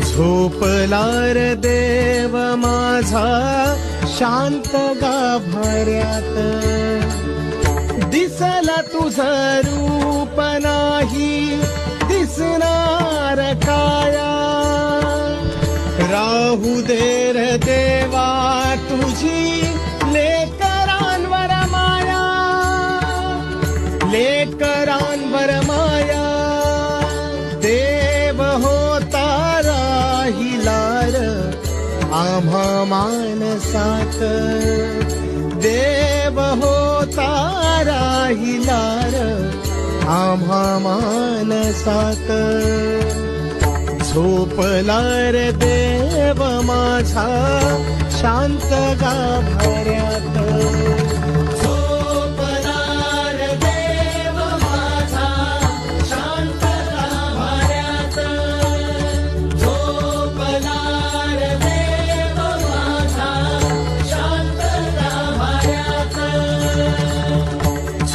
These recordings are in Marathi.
झोपलार देव माझा शांत गाभाऱ्यात. दिसला तुझं रूप नाही दिसणार काया? राहू दे रे देवा तुझी लेकरांवर माया. लेकरांवर आम्हा मानसात देव होता राहिलार आम्हा मानसात झोपलार देव माझा शांत गाभाऱ्यात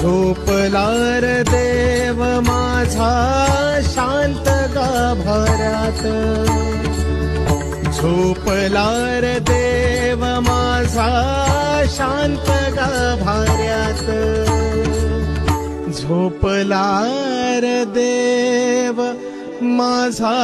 झोपलार देव माझा शांत गाभाऱ्यात. झोपलार देव माझा शांत गाभाऱ्यात. झोपलार देव माझा